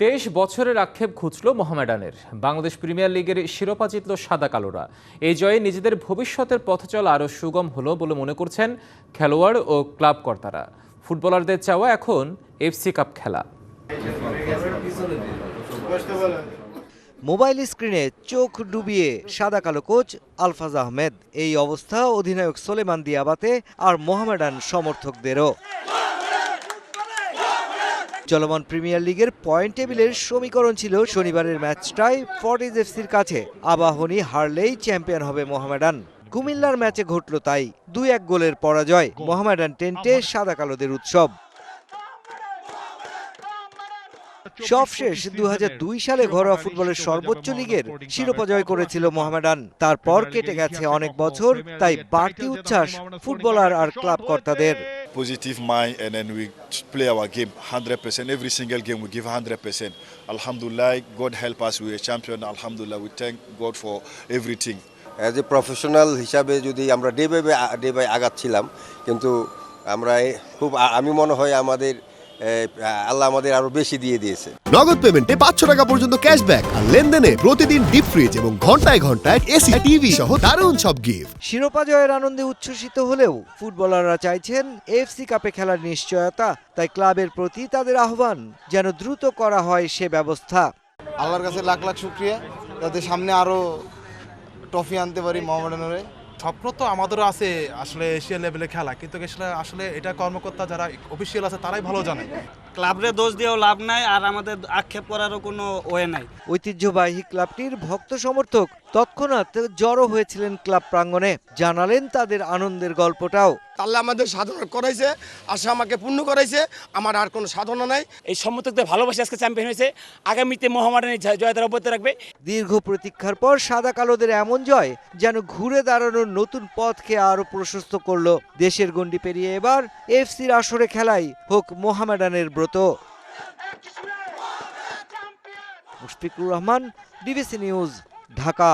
তেইশ বছরের আক্ষেপ ঘুচল মোহামেডানের। বাংলাদেশ প্রিমিয়ার লিগের শিরোপা জিতল সাদা কালোরা। এই জয়ে নিজেদের ভবিষ্যতের পথ চলা আরও সুগম হলো বলে মনে করছেন খেলোয়াড় ও ক্লাব কর্তারা। ফুটবলারদের চাওয়া এখন এফসি কাপ খেলা। মোবাইল স্ক্রিনে চোখ ডুবিয়ে সাদা কালো কোচ আলফাজ আহমেদ। এই অবস্থা অধিনায়ক সোলেমান দিয়াবাতে আর মোহামেডান সমর্থকদেরও। চলমান প্রিমিয়ার লিগের পয়েন্ট টেবিলের সমীকরণ ছিল শনিবারের ম্যাচটাই ফর্টিজ এফসির কাছে। আবাহনী হারলেই চ্যাম্পিয়ন হবে মোহামেডান। কুমিল্লার ম্যাচে ঘটল তাই দুই এক গোলের পরাজয়। মোহামেডান টেন্টে সাদা কালোদের উৎসব। সবশেষ দু হাজার দুই সালে ঘরোয়া ফুটবলের সর্বোচ্চ লীগের শিরোপা জয় করেছিল মোহামেডান। তারপর কেটে গেছে অনেক বছর, তাই বাড়তি উচ্ছ্বাস ফুটবলার আর ক্লাব কর্তাদের positive mind and then we play our game 100%. Every single game we give 100%. Alhamdulillah, God help us. We are champion. Alhamdulillah, we thank God for everything. As a professional হিসাবে যদি আমরা day by day by আগাচ্ছিলাম কিন্তু আমরা খুব আমি মনে হয় আমাদের আল্লাহ আমাদের আরও বেশি দিয়ে দিয়েছে। নগদ পেমেন্টে পাঁচশো টাকা পর্যন্ত ক্যাশব্যাক আর লেনদেনে প্রতিদিন ডিপ ফ্রিজ এবং ঘন্টায় ঘন্টায় এসি টিভি সহ দারুণ সব গিফট। শিরোপা জয়ের আনন্দে উচ্ছ্বসিত হলেও ফুটবলাররা চাইছেন এফসি কাপে খেলার নিশ্চয়তা তাই ক্লাবের প্রতি তাদের আহ্বান যেন দ্রুত করা হয় সে ব্যবস্থা। আল্লাহর কাছে লাখ লাখ শুক্রিয়া। যাতে সামনে আরও ট্রফি আনতে পারি মোহামেডানের স্বপ্ন তো আমাদেরও আছে আসলে এশিয়া লেভেলে খেলা। কিন্তু আসলে আসলে এটা কর্মকর্তা যারা অফিসিয়াল আছে, তারাই ভালো জানে। ক্লাবরে দোষ দিয়েও লাভ নাই আর আমাদের আক্ষেপ করারও কোনো ওয়ে নাই। ঐতিহ্যবাহী ক্লাবটির ভক্ত সমর্থক তৎক্ষণাৎ জড়ো হয়েছিলেন ক্লাব প্রাঙ্গণে। জানালেন তাদের আনন্দের গল্পটাও। আল্লাহ আমাদের সাধনা করাইছে আশা আমাকে পূর্ণ করাইছে আমার আর কোনো সাধনা নাই। এই সমর্থকদের ভালোবাসে আজকে চ্যাম্পিয়ন হয়েছে আগামীতে মোহামেডানের জয় জয়তারা অব্যাহত রাখবে। দীর্ঘ প্রতীক্ষার পর সাদা কালোদের এমন জয় যেন ঘুরে দাঁড়ানোর নতুন পথকে আরও প্রশস্ত করল। দেশের গণ্ডি পেরিয়ে এবার এফসির আসরে খেলাই হোক মোহামেডানের ব্রত মুশফিকুর রহমান ডিবিসি নিউজ ঢাকা।